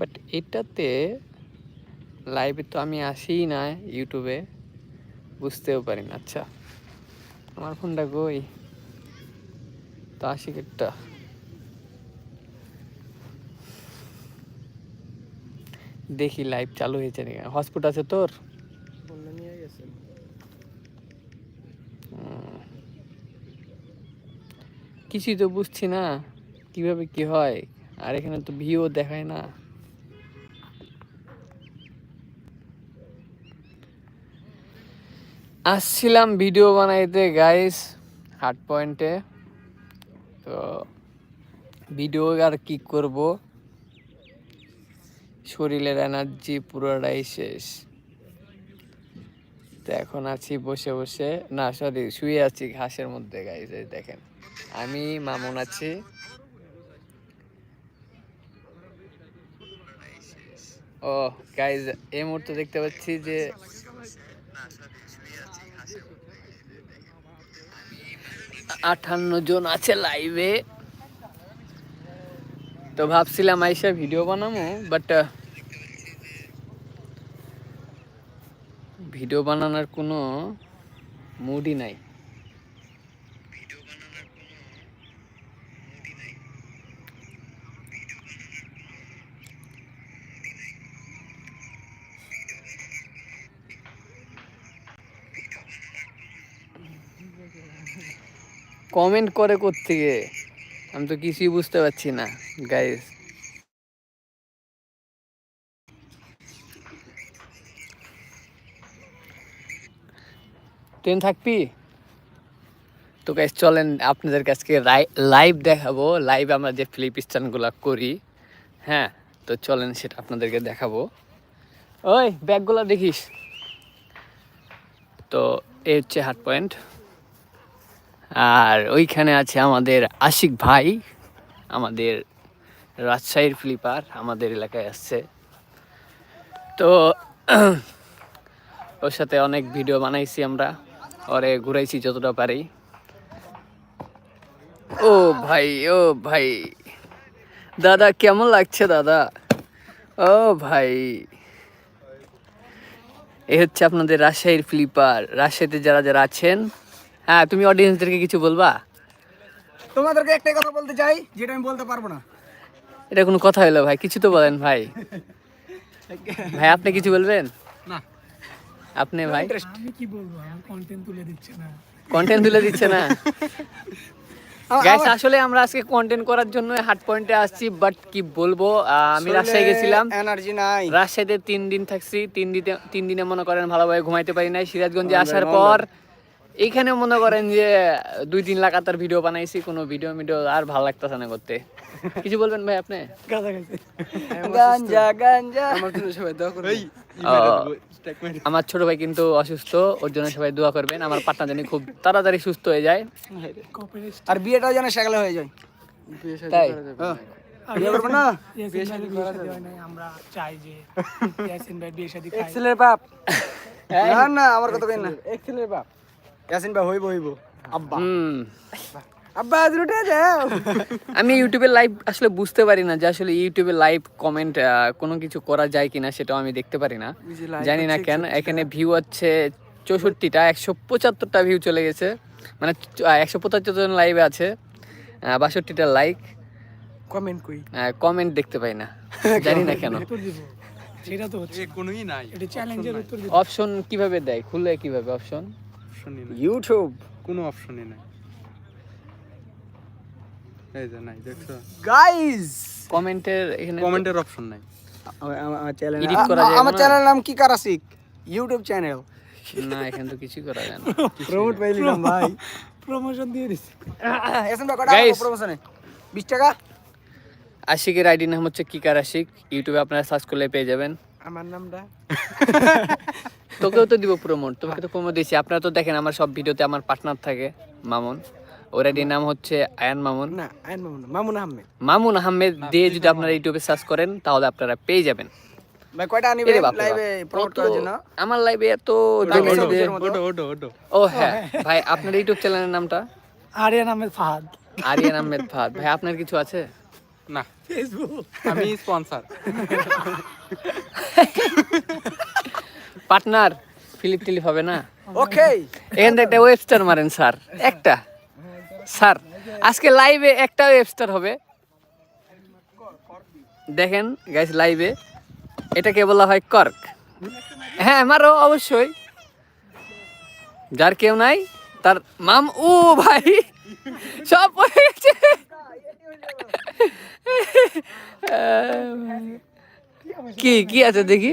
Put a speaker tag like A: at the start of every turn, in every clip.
A: But এটাতে লাইভে তো আমি আসিই না ইউটিউবে বুঝতেও পারি না। আচ্ছা আমার ফোনটা কই? তো আসি একটা। দেখি লাইভ চালু হয়েছে নাকি? হটস্পট আছে তোর? কিছুই তো বুঝছি না কীভাবে কি হয়? আর এখানে তো ভিউ দেখায় না। আসছিলাম ভিডিও বানাইতে গাইস হার্ট পয়েন্টে তো ভিডিও আর কি করব? শরীরের এনার্জি পুরোটাই শেষ। তো এখন আছি বসে বসে। না সরি শুয়ে আছি ঘাসের মধ্যে গাইজ এই দেখেন। আমি, মামুন আছি। ও গাইজ এই মুহূর্তে দেখতে পাচ্ছি যে আটান্ন জন আছে লাইভে তো ভাবছিলাম আইসা ভিডিও বানাবো বাট ভিডিও বানানোর কোনো মুডই নাই। কমেন্ট করে কোত্থেকে? আমি তো কিছুই বুঝতে পারছি না গাইস ট্রেন থাকবি? তো গাইস চলেন আপনাদের কাছকে লাইভ দেখাবো। লাইভ আমরা যে ফিলিপ স্টানগুলো করি হ্যাঁ তো চলেন সেটা আপনাদেরকে দেখাবো। ওই ব্যাগগুলো দেখিস। তো এই হচ্ছে হাট পয়েন্ট আর ওইখানে আছে আমাদের আশিক ভাই, আমাদের রাজশাহীর ফ্লিপার আমাদের এলাকায় আসছে। তো ওর সাথে অনেক ভিডিও বানাইছি আমরা ওরে ঘুরাইছি যতটা পারি। ও ভাই ও ভাই। দাদা, কেমন লাগছে দাদা? ও ভাই। এ হচ্ছে আপনাদের রাজশাহীর ফ্লিপার রাজশাহীতে যারা যারা আছেন হ্যাঁ তুমি অডিয়েন্সদেরকে কিছু বলবা?
B: তোমাদেরকে একটাই কথা বলতে চাই যেটা আমি বলতে পারব না।
A: এটা কোনো কথা হলো ভাই কিছু তো বলেন ভাই। ভাই আপনি কিছু বলবেন?
B: না।
A: আপনি ভাই?
C: আমি কি বলব? কন্টেন্ট তুলে দিচ্ছে না।
A: কন্টেন্ট তুলে দিচ্ছে না? গাইস আসলে আমরা আজকে কন্টেন্ট করার জন্য হাট পয়েন্টে আসছি বাট কি বলব? আহ, আমি রাজশাহী গেছিলাম।
B: এনার্জি নাই।
A: রাজশাহীতে তিন দিন থাকছি তিন দিনে তিন দিনে মনে করেন ভালোভাবে ঘুমাইতে পারি নাই। সিরাজগঞ্জে আসার পর এইখানে মনে করেন যে দুই দিন লাগাতার ভিডিও বানাইছি কোনো ভিডিও ভিডিও আর ভালো লাগতেছে না করতে। কিছু বলবেন ভাই আপনি?
C: আমার জন্য সবাই দোয়া করবে
A: আমার ছোট ভাই কিন্তু অসুস্থ ওর জন্য সবাই দোয়া করবেন। আমার পাটনা জানি খুব তাড়াতাড়ি সুস্থ হয়ে যায়।
C: কপিরাইট
B: আর বিয়েটাও যেন সেকালে হয়ে যায়।
A: তাই?
B: হ্যাঁ। না।
C: হয় আমরা চাই যে ভাই বিয়ে শাদী খাই।
B: এক্সেলের বাপ। না না আমার কথা না। এক্সেলের বাপ। ইয়াসিন ভাই হইব হইব। আব্বা।
A: হুম।
B: আব্বা আজ উঠে যাও।
A: আমি ইউটিউবে লাইভ আসলে বুঝতে পারি না যে আসলে ইউটিউবে লাইভ কমেন্ট কোনো কিছু করা যায় কিনা সেটাও আমি দেখতে পারি না। জানি না কেন এখানে ভিউ হচ্ছে চৌষট্টিটা একশো পঁচাত্তরটা ভিউ চলে গেছে। মানে একশো পঁচাত্তর জন লাইভে আছে বাষট্টিটা লাইক
B: কমেন্ট কই?
A: কমেন্ট দেখতে পাই না। জানি না কেন।
C: সেটা তো হচ্ছে।
D: কোনোই নাই।
C: এটা চ্যালেঞ্জের উত্তর
A: অপশন কীভাবে দেয়? খুলে কীভাবে? অপশন
D: অপশনই নাই।
B: ইউটিউব
D: কোনো অপশনই নাই। এই যে নাই দেখছ?
B: গাইস
A: কমেন্টের এখানে
D: কমেন্টের অপশন নাই।
B: আমার চ্যানেল
A: Edit করা যায়
B: আমার
A: না?
B: চ্যানেল নাম কি কারাসিক ইউটিউব চ্যানেল
A: না এখানে তো কিছুই করা যায় না।
B: প্রমোট পাইলাম ভাই।
C: প্রমোশন দিয়ে দিছি।
B: এসেন ভাই কটা প্রমোশনে 20 টাকা?
A: আশিকের আইডি নাম হচ্ছে কিকার আশিক ইউটিউবে আপনারা সার্চ করলে পেয়ে যাবেন।
B: আমার নামটা?
A: তোকেও তো দিব প্রমোট তোকে তো প্রমোট দিয়েছি। আপনারা তো দেখেন আমার সব ভিডিওতে আমার পার্টনার থাকে মামুন। ওর আইডির নাম হচ্ছে আয়ান মামুন।
B: না আইন মামুন মামুন আহমেদ।
A: মামুন আহমেদ দিয়ে যদি আপনারা ইউটিউবে সার্চ করেন তাহলে আপনারা পেয়ে যাবেন।
B: ভাই কয়টা আনিবে
A: এরে বাপ রে বাপ।
B: লাইভে প্রমোট করার জন্য?
A: আমার লাইভে এত।
D: ওটো ওটো ওটো
A: ও হ্যাঁ। ভাই আপনার ইউটিউব চ্যানেলের নামটা?
C: আরিয়ান আহমেদ ফাহাদ।
A: আরিয়ান আহমেদ ফাহাদ। ভাই আপনার কিছু আছে?
D: না।
C: ফেসবুক
D: আমি স্পন্সর
A: পার্টনার ফিলিপ টিলিপ হবে না?
B: ওকে।
A: এখান থেকে একটা ওয়েবস্টার মারেন স্যার। একটা। স্যার আজকে লাইভে একটা ওয়েবস্টার হবে। দেখেন গাইস লাইভে এটাকে বলা হয় কর্ক। হ্যাঁ মারো অবশ্যই। যার কেউ নাই তার মাম ও ভাই সব পড়ে গেছে। কি কি আছে দেখি?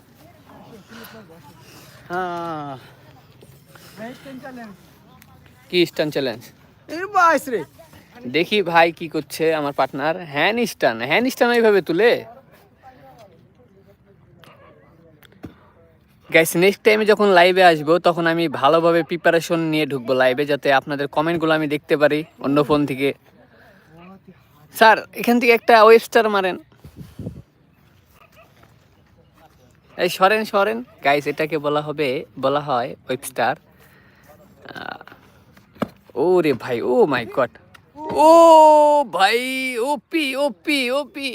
A: কি স্টান চ্যালেঞ্জ
B: রে।
A: দেখি ভাই কি করছে আমার পার্টনার হ্যান স্টান হ্যান স্টান এইভাবে তুলে? গাইস নেক্সট টাইমে যখন লাইভে আসব তখন আমি ভালোভাবে প্রিপারেশন নিয়ে ঢুকবো লাইভে যাতে আপনাদের কমেন্টগুলো আমি দেখতে পারি অন্য ফোন থেকে। স্যার এখান থেকে একটা ওয়েবস্টার মারেন। এই সরেন সরেন। গাইস এটাকে বলা হবে বলা হয় ওয়েবস্টার ও রে ভাই ও মাই গড। ও ভাই ওপি ওপি ওপি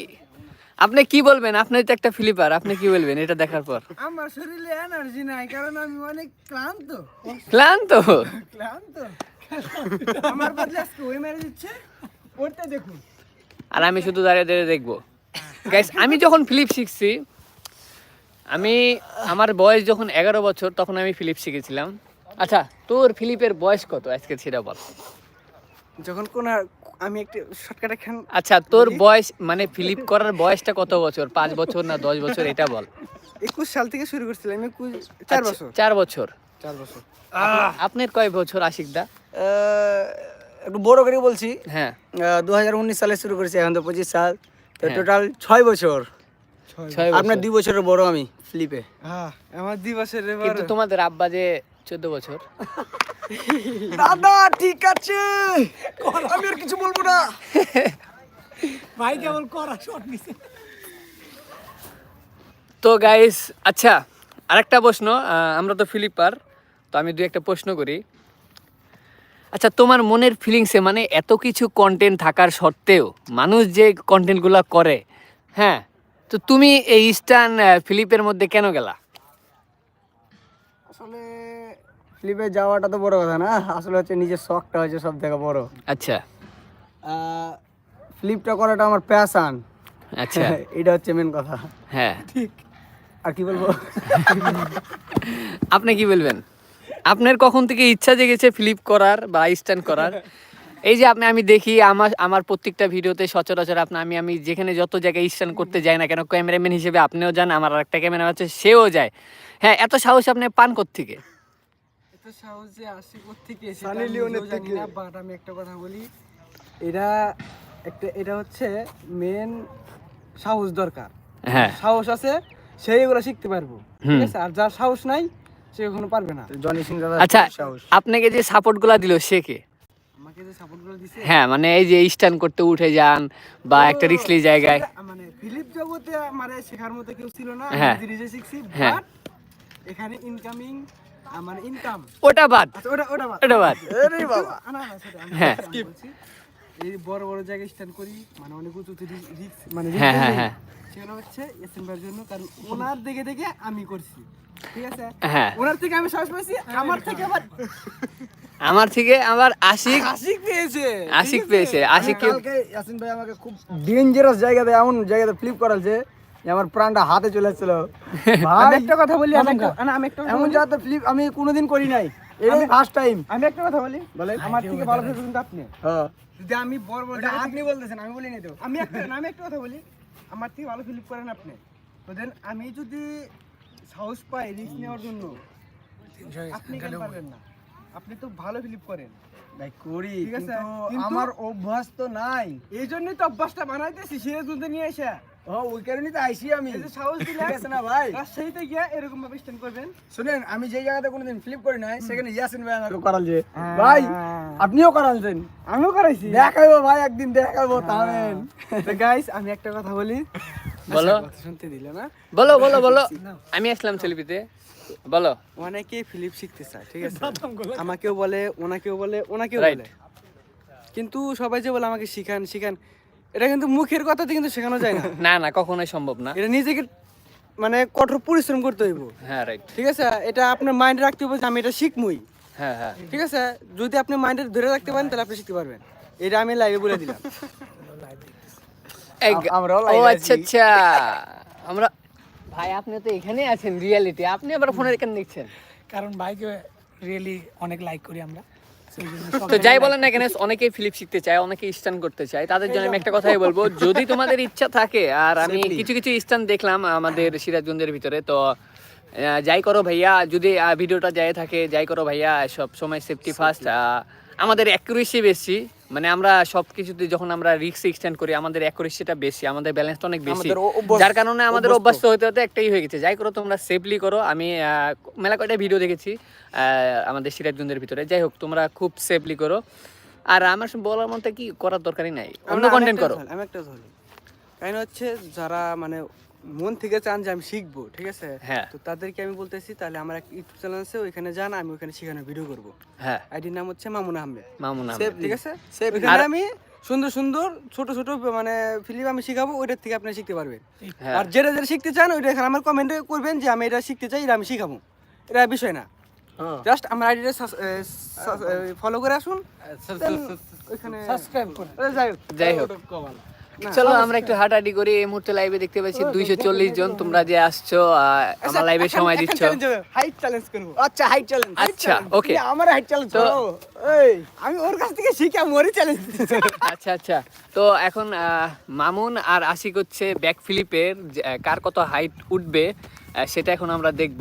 A: আপনি কি বলবেন? আপনি তো একটা ফ্লিপার আপনি কি বলবেন? এটা দেখার পর।
B: আমার শরীরে এনার্জি নাই কারণ আমি অনেক ক্লান্ত।
A: ক্লান্ত?
B: ক্লান্ত? আমার বদলে আজকে ওই মেরে দিচ্ছে পড়তে দেখুন।
A: আর আমি শুধু দাঁড়িয়ে দাঁড়িয়ে দেখব। গাইস আমি যখন ফিলিপ শিখছি আমি আমার বয়স যখন এগারো বছর তখন আমি ফিলিপ শিখেছিলাম। আচ্ছা তোর ফিলিপের বয়স কত? আজকে সেটা বল।
B: যখন কোন আমি একটা শর্টকাট খান
A: আচ্ছা তোর বয়স মানে ফিলিপ করার বয়সটা কত বছর? পাঁচ বছর না দশ বছর এটা বল।
B: একুশ সাল থেকে শুরু করছিলাম একুশ চার
A: আচ্ছা,
B: বছর।
A: চার বছর।
B: চার বছর
A: আপনার কয় বছর আশিক দা?
B: একটু বড় করে বলছি।
A: হ্যাঁ।
B: দু হাজার উনিশ সালে শুরু করেছি এখন তো পঁচিশ সাল। তো
A: হ্যাঁ।
B: টোটাল ছয় বছর। আপনার দুই বছরের বড় আমি ফ্লিপে
E: হ্যাঁ আমার দুই বছরের
A: কিন্তু তোমাদের আব্বা যে চোদ্দ বছর।
B: দাদা ঠিক আছে। আমি আর কিছু বলব না।
C: ভাই কেবল করা শট নিছে।
A: তো গাইস আচ্ছা আরেকটা প্রশ্ন আমরা তো ফিলিপার তো আমি দু একটা প্রশ্ন করি। আচ্ছা তোমার মনের ফিলিংসে মানে এত কিছু কন্টেন্ট থাকার সত্ত্বেও মানুষ যে কন্টেন্টগুলো করে হ্যাঁ তো তুমি এই ইস্টার্ন ফিলিপের মধ্যে কেন গেলা?
B: আসলে ফিলিপে যাওয়াটা তো বড় কথা না। আসলে হচ্ছে নিজের শখটা হচ্ছে সব থেকে বড়।
A: আচ্ছা।
B: ফ্লিপটা করাটা আমার প্যাশান
A: আচ্ছা।
B: এটা হচ্ছে মেন কথা।
A: হ্যাঁ। ঠিক।
B: আর কি বলব?
A: আপনি কি বলবেন? আপনার কখন থেকে ইচ্ছা জেগেছে ফ্লিপ করার বা স্ট্যান্ড করার? এই যে আপনি আমি দেখি আমার আমার প্রত্যেকটা ভিডিওতে সচরাচর আপনি আমি আমি যেখানে যত জায়গায় স্ট্যান্ড করতে যাই না কেন ক্যামেরাম্যান হিসেবে আপনিও যান আমার আরেকটা ক্যামেরা আছে সেও যায়। হ্যাঁ এত সাহস আপনি পান থেকে
E: এত সহজে আসি কোথেকে
B: সানি লিওনের থেকে।
E: বাট আমি একটা কথা বলি। এটা একটা এটা হচ্ছে মেন সাহস দরকার।
A: হ্যাঁ।
E: সাহস আছে সেই এগুলো শিখতে পারব। ঠিক আছে? আর যার সাহস নাই সে কখনো পারবে না।
B: জনি সিং দাদা
A: আচ্ছা
B: সাহস।
A: আপনাকে যে সাপোর্টগুলো দিল সে কে? হ্যাঁ মানে এই যে স্ট্যান্ড করতে উঠে যান বা একটা রিক্সলি জায়গায়।
E: মানে ফিলিপ জগতে মানে শেখার মতো কেউ ছিল না
A: হ্যাঁ।
E: আমি নিজে শিখছি
A: হ্যাঁ।
E: এখানে ইনকামিং মানে ইনকাম
A: ওটা বাদ।
E: আচ্ছা ওটা ওটা বাদ।
A: ওটা বাদ।
B: আরে বাবা।
E: না,
A: হ্যাঁ।
E: এই বড় বড় জায়গায় স্ট্যান্ড করি মানে অনেক উঁচুতে রিক্স মানে
A: হ্যাঁ, হ্যাঁ, হ্যাঁ।
E: সেটা হচ্ছে ভাইয়ের জন্য কারণ ওনার দেখে দেখে আমি করছি। ঠিক আছে?
A: হ্যাঁ।
E: ওনার থেকে আমি সাহস পাইছি আমার থেকে আবার
A: আমার থেকে আবার আশিক
E: আশিক পেয়েছে।
A: আশিক পেয়েছে আশিককে
B: কালকে ইয়াসিন ভাই আমাকে খুব ডেঞ্জারাস জায়গাতে এমন জায়গাতে ফ্লিপ করাল যে আমার প্রাণটা হাতে চলে এসেছিল ভাই
E: একটা কথা বলি আমি একটা না, আমি একটা
B: এমন
E: বলি।
B: জায়গাতে ফ্লিপ আমি কোনোদিন করি নাই। এটাই ফার্স্ট টাইম
E: আমি একটা কথা বলি।
B: বলে
E: আমার থেকে ভালো ফেসবুক কিন্তু আপনি।
B: হ্যাঁ।
E: যদি আমি বড় বড়
B: আপনি বলতেছেন আমি বলিনি তো।
E: আমি একটা আমি একটা কথা বলি। আমার থেকে ভালো ফিলিপ করেন আপনি। তো দেন আমি যদি সাহস পাই রিস্ক নেওয়ার জন্য আপনি কেন পারবেন না? আপনি তো ভালো ফিলিপ করেন।
B: ভাই করি
E: ঠিক আছে,
B: কিন্তু আমার অভ্যাস তো নাই।
E: এই জন্যই তো অভ্যাসটা বানাইতেছি মধ্যে নিয়ে এসে।
B: ও ওই কারণেই তো আইসি আমি।
E: এই যে সাহস দিলাম
B: ঠিক আছে না ভাই?
E: রাজশাহীতে গিয়ে এরকম ভাবে স্ট্যান্ড করবেন।
B: শুনেন আমি যে জায়গাতে কোনোদিন ফ্লিপ করি নাই সেখানে ইয়াসিন ভাই আমাকে করালছে। ভাই আপনিও করালছেন।
E: আমিও করাইছি।
B: দেখাইবো ভাই একদিন দেখাবো তাহলেন
E: তো গাইস আমি একটা কথা বলি।
A: বলো।
E: শুনতে দিলে না?
A: বলো বলো বলো। আমি আসলাম সেলফিতে বলো।
E: অনেকেই ফিলিপ শিখতে চায় ঠিক আছে? আমাকেও বলে ওনাকেও বলে ওনাকেও বলে। কিন্তু সবাই যে বলে আমাকে শিখান শিখান এটা কিন্তু মুখের কথাতে কিন্তু শেখানো যায় না।
A: না না কখনোই সম্ভব না।
E: এটা নিজেকে মানে কঠোর পরিশ্রম করতে হইব।
A: হ্যাঁ রাইট
E: ঠিক আছে? এটা আপনার মাইন্ডে রাখতে হবে যে আমি এটা শিখমই।
A: হ্যাঁ হ্যাঁ।
E: ঠিক আছে? যদি আপনি মাইন্ডে ধরে রাখতে পারেন তাহলে আপনি শিখতে পারবেন। এটা আমি লাইভে বলে দিলাম।
A: এই
B: আমরাও
A: ও আচ্ছা আচ্ছা। আমরা ভাই আপনি তো এখানে আছেন রিয়ালিটি আপনি আবার ফোনের এখানে দেখছেন?
C: কারণ বাইকে রিয়েলি অনেক লাইক করি আমরা।
A: তো যাই বলেন না এখানে অনেকেই ফিলিপ শিখতে চায় অনেকে স্টান করতে চায়। তাদের জন্য আমি একটা কথাই বলব যদি তোমাদের ইচ্ছা থাকে আর আমি কিছু কিছু স্টান দেখলাম আমাদের সিরাজগঞ্জের ভিতরে তো যাই করো ভাইয়া যদি ভিডিওটা যাই থাকে যাই করো ভাইয়া সব সময় সেফটি ফার্স্ট আমাদের অ্যাকুরেসি বেশি। মানে আমরা সব কিছুতে যখন আমরা রিক্স এক্সটেন্ড করি আমাদের অ্যাকুরেসিটা বেশি আমাদের ব্যালেন্সটা অনেক বেশি। যার কারণে আমাদের অভ্যস্ত। হতে হতে একটাই হয়ে গেছে। যাই করো তোমরা সেফলি করো। আমি মেলা কয়টা ভিডিও দেখেছি আহ, আমাদের সিরাজগঞ্জের ভিতরে। যাই হোক তোমরা খুব সেফলি করো। আর আমার বলার মধ্যে কি করার দরকারই নাই? অন্য কন্টেন্ট করো।
E: আমি একটা ধরি কারণ হচ্ছে যারা মানে মন থেকে চান যে আমি শিখব ঠিক আছে?
A: হ্যাঁ।
E: তো তাদেরকে আমি বলতেছি তাহলে আমার একটা ইউটিউব চ্যানেল আছে ওইখানে যান আমি ওখানে শেখানোর ভিডিও করব।
A: হ্যাঁ।
E: আইডির নাম হচ্ছে মামুন আহমেদ।
A: মামুন আহমেদ।
E: ঠিক আছে? ওইখানে আমি সুন্দর সুন্দর ছোট ছোট মানে ফিল্ম আমি শিখাবো ওইটার থেকে আপনি শিখতে পারবেন।
A: হ্যাঁ।
E: আর যেটা যেটা শিখতে চান ওইটা এখানে আমার কমেন্টে করবেন যে আমি এটা শিখতে চাই এটা আমি শিখাবো। এটা বিষয় না।
B: হ্যাঁ।
E: জাস্ট আমার আইডিটা ফলো করে আসুন ওইখানে
C: সাবস্ক্রাইব করে।
E: যাই হোক।
A: যাই হোক। চলো আমরা একটু হাঁটাহাঁটি করি। এই মুহূর্তে লাইভে দেখতে পাচ্ছি দুইশো চল্লিশ জন তোমরা যে আসছো আহ, আমার লাইভে সময় দিচ্ছ।
E: হাইট চ্যালেঞ্জ করব।
B: আচ্ছা হাইট চ্যালেঞ্জ
A: আচ্ছা ওকে
B: আমার হাইট চ্যালেঞ্জ
E: আমি ওর কাছ থেকে শিখে আমি চ্যালেঞ্জ
A: আচ্ছা আচ্ছা। তো এখন মামুন আর আশিক হচ্ছে ব্যাক ফিলিপের কার কত হাইট উঠবে সেটা এখন আমরা দেখব।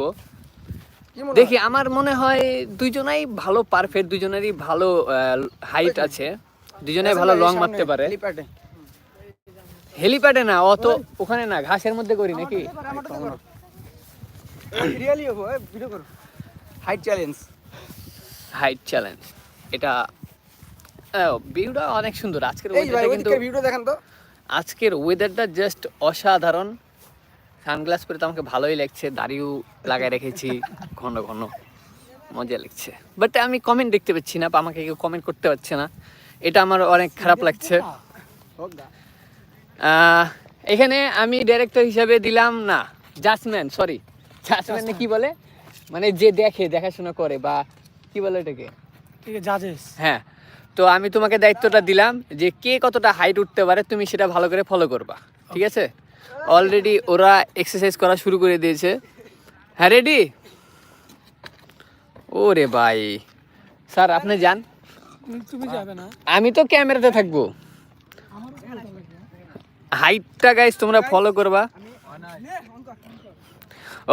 A: দেখি আমার মনে হয় দুইজনাই ভালো পারফেক্ট দুজনেরই ভালো হাইট আছে। দুজনেই ভালো লং মারতে পারে। হেলিপ্যাডে না অত ওখানে না ঘাসের মধ্যে করি নাকি?
B: হাইট চ্যালেঞ্জ
A: হাইট চ্যালেঞ্জ এটা ভিউটা অনেক সুন্দর। আজকের ওয়েদারটা কিন্তু
B: ভিডিও দেখেন তো।
A: আজকের ওয়েদারটা জাস্ট অসাধারণ। সানগ্লাস পরে তো আমাকে ভালোই লাগছে দাড়িও লাগাই রেখেছি ঘন ঘন মজা লাগছে। বাট আমি কমেন্ট দেখতে পাচ্ছি না বা আমাকে কেউ কমেন্ট করতে পারছে না। এটা আমার অনেক খারাপ লাগছে। এখানে আমি ডাইরেক্টর হিসাবে দিলাম না জাজম্যান সরি জাজম্যান কি বলে? মানে যে দেখে দেখাশোনা করে বা কি বলে এটাকে?
C: জাজেস
A: হ্যাঁ তো আমি তোমাকে দায়িত্বটা দিলাম যে কে কতটা হাইট উঠতে পারে তুমি সেটা ভালো করে ফলো করবা ঠিক আছে? অলরেডি ওরা এক্সারসাইজ করা শুরু করে দিয়েছে। হ্যাঁ রেডি ও রে ভাই। স্যার আপনি যান।
C: তুমি যাবে না।
A: আমি তো ক্যামেরাতে থাকব। হাইটটা গাইস তোমরা ফলো করবা।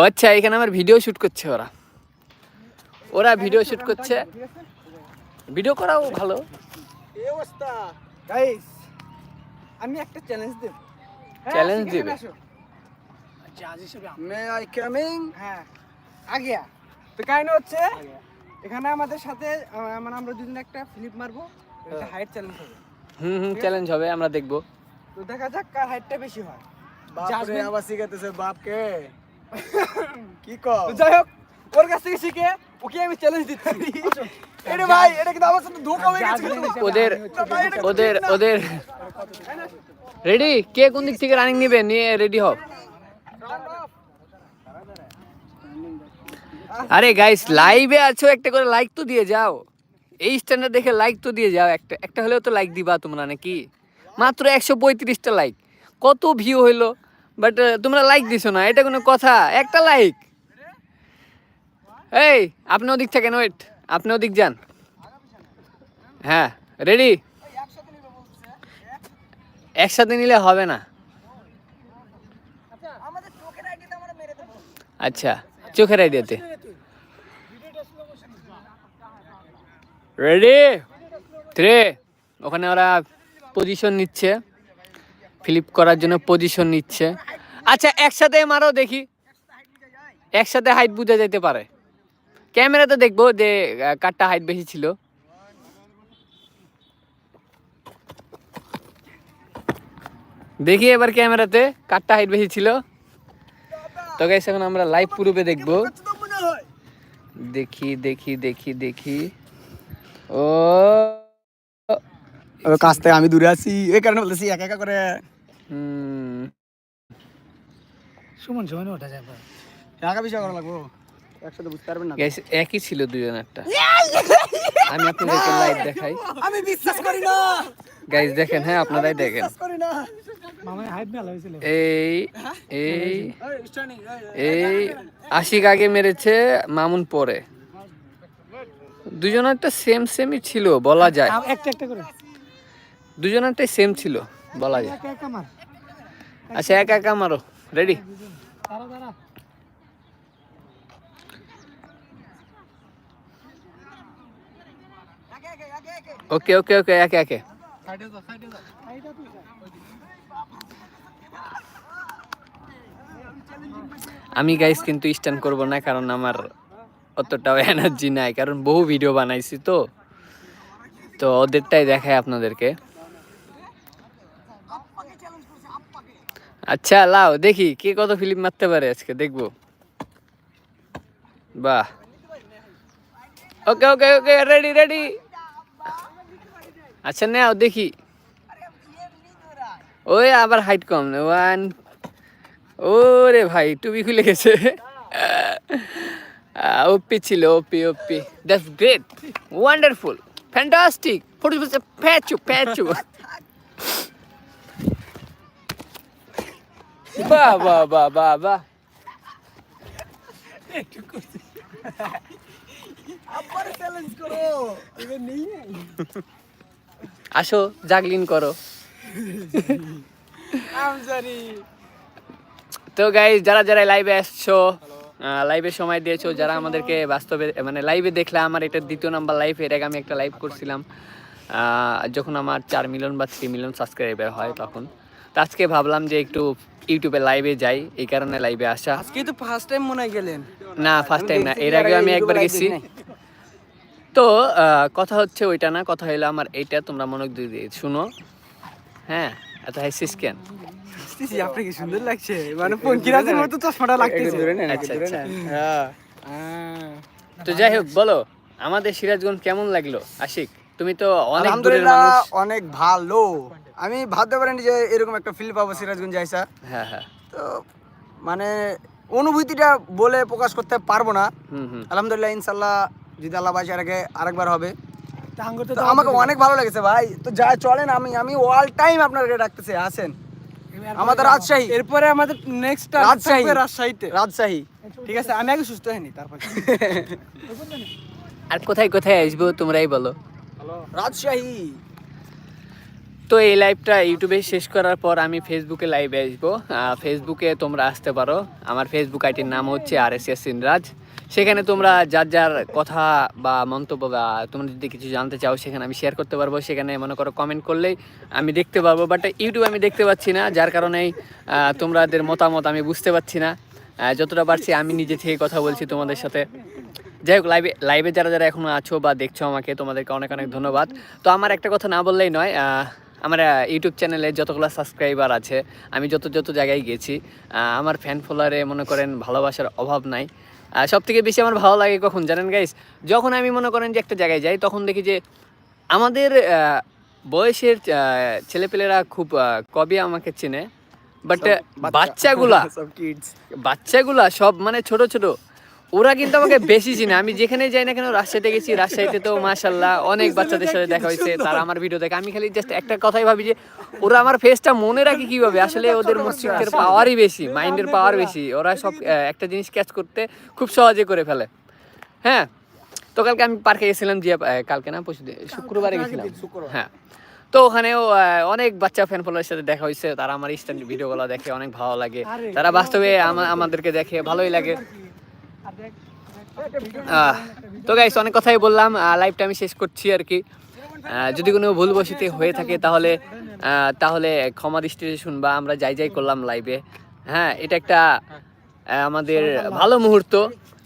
A: আচ্ছা এখানে আমার ভিডিও শুট করছে ওরা। ওরা ভিডিও শুট করছে। ভিডিও করাও ভালো।
E: এই অবস্থা। গাইস আমি একটা চ্যালেঞ্জ দেব। শিখে
A: দিবে?
B: মে আই কামিং
E: হ্যাঁ। আগে। তো কাহিনী হচ্ছে এখানে আমাদের সাথে মানে আমরা দুজন একটা ফ্লিপ মারবো। হাইট চ্যালেঞ্জ হবে।
A: হুম হুম চ্যালেঞ্জ হবে আমরা দেখব।
E: তো দেখা যাক কার হাইটটা বেশি হয়।
B: বাপ রে
E: Jasmine-
B: আবার শিখাতেছে বাপকে। কি কও?
E: যাই হোক ওর কাছ থেকে শিখে ওকে আমি চ্যালেঞ্জ দিচ্ছি।
B: এটা ভাই এটা কিন্তু আমার সাথে ধোকা হয়ে গেছে।
A: ওদের ওদের ওদের রেডি কে কোন দিক থেকে রানিং নিবে? নিয়ে রেডি হও। আরে গাইস লাইভে আছো একটা করে লাইক তো দিয়ে যাও। এই স্ট্যান্ডার্ড দেখে লাইক তো দিয়ে যাও। একটা একটা হলেও তো লাইক দিবা তোমরা নাকি? মাত্র একশো পঁয়ত্রিশটা লাইক কত ভিউ হইল? বাট তোমরা লাইক দিছো না, এটা কোনো কথা। একটা লাইক এই, আপনি ওদিক থাকেন ওয়েট আপনি ওদিক যান। হ্যাঁ রেডি একসাথে নিলে হবে না। আচ্ছা চোখের আইডিয়াতে। রেডি থ্রি ওখানে ওরা পজিশন নিচ্ছে। ফ্লিপ করার জন্য পজিশন নিচ্ছে। আচ্ছা একসাথে মারো দেখি। একসাথে হাইট বোঝা যেতে পারে। ক্যামেরাতে দেখব যে কারটা হাইট বেশি ছিল। দেখি এবার ক্যামেরাতে কারটা হাইট বেশি ছিল। তো গাইস এখন আমরা লাইভ প্রুফে দেখব। দেখি দেখি দেখি দেখি। ও
B: কাছ থেকে আমি দূরে আছি। এই কারণে বলতেছি একা একা করে।
A: হুম,
C: সুমন সুমন ওঠা
B: টাকা পয়সা করা লাগবো। একসাথে বুঝতে পারবেন না
A: একই ছিল দুজনেরটা আমি আপনাদেরকে লাইভ দেখাই।
B: আমি বিশ্বাস করি না।
A: গাইস দেখেন হ্যাঁ আপনারাই দেখেন।
B: করি না।
C: মামাই হাইট মেলা হয়েছিল।
A: এই এই এই আশিক আগে মেরেছে মামুন পরে। দুজনেরটা সেম সেমই ছিল বলা যায়।
C: একটা একটা করে।
A: দুজনেরটাই সেম ছিল বলা যায়। আচ্ছা একা একা মারো। রেডি ওকে ওকে ওকে একে একে। আমি গাইস কিন্তু স্ট্যান্ড করব না কারণ আমার অতটাও এনার্জি নাই কারণ বহু ভিডিও বানাইছি তো। তো ওদেরটাই দেখায় আপনাদেরকে। আচ্ছা লাও, দেখি কে কত ফিল্ম মারতে পারে আজকে, দেখব। বাহ। ওকে ওকে ওকে রেডি রেডি আচ্ছা নাও, দেখি। ওই আবার হাইট কম ওয়ান ওরে ভাই, টুপি খুলে গেছে। ওপি ছিল O P O P that's great wonderful fantastic photo প্যাচু প্যাচু। বাহ বাহ বাহ বাহ বাহ। আসো জাগলিন করো। তো গাইজ যারা যারা লাইভে আসছো লাইভে সময় দিয়েছ যারা আমাদেরকে বাস্তবে মানে লাইভে দেখলে আমার এটা দ্বিতীয় নাম্বার লাইভ এর আগে আমি একটা লাইভ করছিলাম। যখন আমার চার মিলিয়ন বা থ্রি মিলিয়ন সাবস্ক্রাইবার হয় তখন। তো আজকে ভাবলাম যে একটু ইউটিউবে লাইভে যাই এই কারণে লাইভে আসা।
B: আজকে তো ফার্স্ট টাইম মনে গেলেন।
A: না ফার্স্ট টাইম না এর আগে আমি একবার গেছি। তো কথা হচ্ছে ওইটা না কথা হইল আমার এইটা তোমরা মনোযোগ দিয়ে দিয়ে শুনো। হ্যাঁ এত হাইসিস কেন?
B: আপনাকে কি সুন্দর লাগছে? মানে পঙ্কিরাজের মতো চশমাটা লাগতেছে।
A: আচ্ছা আচ্ছা।
B: হ্যাঁ।
A: তো যাই হোক বলো আমাদের সিরাজগঞ্জ কেমন লাগল? আশিক তুমি তো অনেক দূরের মানুষ।
B: অনেক ভালো। আমি ভাবতে পারিনি যে এরকম একটা ফিল পাবো সিরাজগঞ্জ আইসা।
A: হ্যাঁ হ্যাঁ।
B: তো মানে অনুভূতিটা বলে প্রকাশ করতে পারব না।
A: হুম হুম।
B: আলহামদুলিল্লাহ ইনশাল্লাহ যদি আল্লাহ বাসার আগে আরেকবার হবে।
C: তো
B: আমাকে অনেক ভালো লেগেছে ভাই। তো যা চলেন আমি আমি অল টাইম আপনাকে ডাকতেছি আসেন। আমাদের রাজশাহী।
E: এরপরে আমাদের নেক্সট
B: রাজশাহী।
E: রাজশাহীতে।
B: রাজশাহী।
E: ঠিক আছে আমি আগে সুস্থ হয়নি তারপর
A: আর কোথায় কোথায় আসব তোমরাই বলো।
B: রাজশাহী।
A: তো এই লাইভটা ইউটিউবে শেষ করার পর আমি ফেসবুকে লাইভে আসব। ফেসবুকে তোমরা আসতে পারো। আমার ফেসবুক আইটির নাম হচ্ছে আর এস এস সিনরাজ সেখানে তোমরা যার যার কথা বা মন্তব্য বা তোমরা যদি কিছু জানতে চাও, সেখানে আমি শেয়ার করতে পারব। সেখানে মনে করো কমেন্ট করলেই আমি দেখতে পারব। বাট ইউটিউব আমি দেখতে পাচ্ছি না। যার কারণেই তোমাদের মতামত আমি বুঝতে পারছি না। যতটা পারছি আমি নিজে থেকে কথা বলছি তোমাদের সাথে। যাই হোক লাইভে লাইভে যারা যারা এখনও আছো বা দেখছ আমাকে, তোমাদেরকে অনেক অনেক ধন্যবাদ। তো আমার একটা কথা না বললেই নয় আমার ইউটিউব চ্যানেলে যতগুলো সাবস্ক্রাইবার আছে আমি যত যত জায়গায় গেছি আমার ফ্যান ফলোয়ারে মনে করেন ভালোবাসার অভাব নাই। সব থেকে বেশি আমার ভালো লাগে কখন জানেন গাইস যখন আমি মনে করেন যে একটা জায়গায় যাই তখন দেখি যে আমাদের বয়সের ছেলেপেলেরা খুব কবে আমাকে চেনে বাট বাচ্চাগুলা বাচ্চাগুলা সব মানে ছোট ছোট। ওরা কিন্তু আমাকে বেশি চিনে। আমি যেখানে যাই না কেন রাজশাহীতে গেছি রাজশাহীতে তো মাশাল্লাহ অনেক বাচ্চাদের সাথে দেখা হয়েছে তারা আমার ভিডিও দেখে। আমি খালি জাস্ট একটা কথাই ভাবি যে ওরা আমার ফেসটা মনে রাখে কীভাবে? আসলে ওদের মস্তিষ্কের পাওয়ারই বেশি মাইন্ডের পাওয়ার বেশি। ওরা সব একটা জিনিস ক্যাচ করতে খুব সহজে করে ফেলে। হ্যাঁ? তো কালকে আমি পার্কে গেছিলাম জিয়া কালকে না পরশু শুক্রবারে গেছিলাম। হ্যাঁ। তো ওখানেও অনেক বাচ্চা ফ্যান ফলোয়ারের সাথে দেখা হয়েছে। তারা আমার ইনস্ট্যান্ট ভিডিওগুলো দেখে অনেক ভালো লাগে। তারা বাস্তবে আমাদেরকে দেখে ভালোই লাগে। তো গাইস অনেক কথাই বললাম। লাইভটা আমি শেষ করছি আর কি। যদি কোনো ভুল বসিতে হয়ে থাকে তাহলে তাহলে ক্ষমা দৃষ্টিতে শুনবা আমরা যাই যাই করলাম লাইভে হ্যাঁ এটা একটা আমাদের ভালো মুহূর্ত।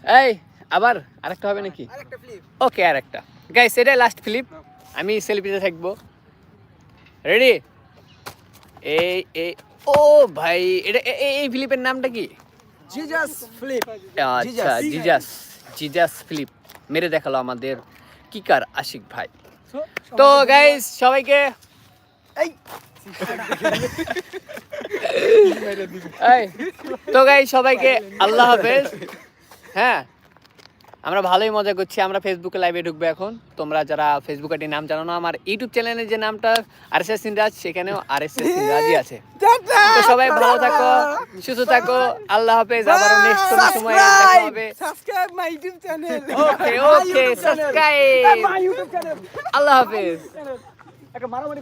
A: এই, আবার আরেকটা হবে নাকি? ওকে আর একটা গাইস এটাই লাস্ট ফিলিপ আমি সেলফিতে থাকব। রেডি এই ও ভাই, এটা এই ফিলিপের নামটা কি?
B: জিজাস ফ্লিপ
A: আচ্ছা জিজাস জিজাস ফ্লিপ মেরে দেখাল আমাদের কিকার আশিক ভাই। তো গাইস সবাইকে এই। তো গাইস সবাইকে আল্লাহ হাফেজ। হ্যাঁ আমরা ভালোই মজা করছি আমরা ফেসবুকে লাইভে ঢুকবো এখন। তোমরা যারা ফেসবুকে নাম জানো না আমার ইউটিউব চ্যানেলের যে নামটা আর এস এস সিনরাজ সেখানেও আর এস এস সিনরাজই আছে। তো সবাই ভালো থাকো সুস্থ থাকো আল্লাহ হাফেজ আবার নেক্সট কোনো সময় দেখা হবে।
B: Subscribe my YouTube channel
A: okay okay subscribe
B: my YouTube channel
A: আল্লাহ হাফেজ।
B: একটা মারামারি